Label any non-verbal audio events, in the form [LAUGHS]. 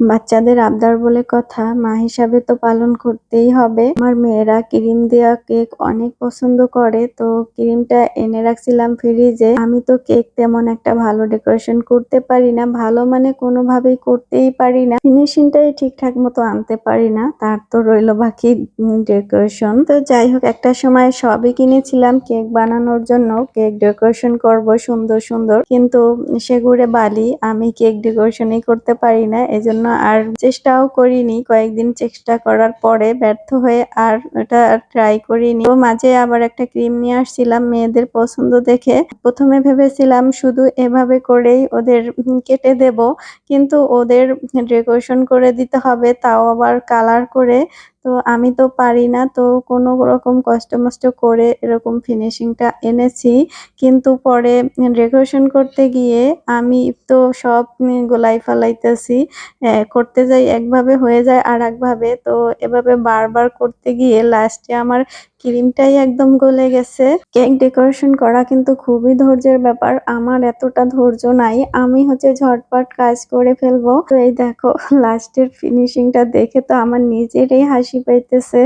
বাচ্চাদের আবদার বলে কথা, মা হিসাবে তো পালন করতেই হবে। আমার মেয়েরা ক্রিম দেওয়া কেক অনেক পছন্দ করে, তো ক্রিমটা এনে রাখছিলাম ফ্রিজে আমি তো কেক তেমন একটা ভালো ডেকোরেশন করতে পারি না, ভালো মানে কোনোভাবেই করতেই পারি না। ফিনিশিংটাই ঠিকঠাক মতো আনতে পারি না, তার তো রইল বাকি ডেকোরেশন তো যাই হোক, একটা সময় সবই কিনেছিলাম কেক বানানোর জন্য। কেক ডেকোরেশন করব সুন্দর সুন্দর। কিন্তু সেগুড়ে বালি, আমি কেক ডেকোরেশনই করতে পারি না, এজন্য আর চেষ্টাও করিনি। কয়েকদিন চেষ্টা করার পরে ব্যর্থ হয়ে আর এটা ট্রাই করিনি। তো মাঝে আবার একটা ক্রিম নিয়ে আসছিলাম মেয়েদের পছন্দ দেখে। প্রথমে ভেবেছিলাম শুধু এভাবে করেই ওদের কেটে দেব, কিন্তু ওদের ডেকোরেশন করে দিতে হবে, তাও আবার কালার করে তো আমি তো পারি না, তো কোনো রকম কষ্ট মষ্ট করে এরকম ফিনিশিংটা এনেছি। কিন্তু পরে ডেকোরেশন করতে গিয়ে আমি তো সব গোলাই ফালাইতেছি করতে যাই একভাবে হয়ে যায় আর একভাবে তো এভাবে বারবার করতে গিয়ে লাস্টে আমার ক্রিমটাই একদম গলে গেছে। কেক ডেকোরেশন করা কিন্তু খুবই ধৈর্যের ব্যাপার। আমার এতটা ধৈর্য নাই। আমি হচ্ছে ঝটপট কাজ করে ফেলব। তো এই দেখো [LAUGHS] লাস্টের ফিনিশিংটা দেখে তো আমার নিজেরই হাসি পাইতেছে।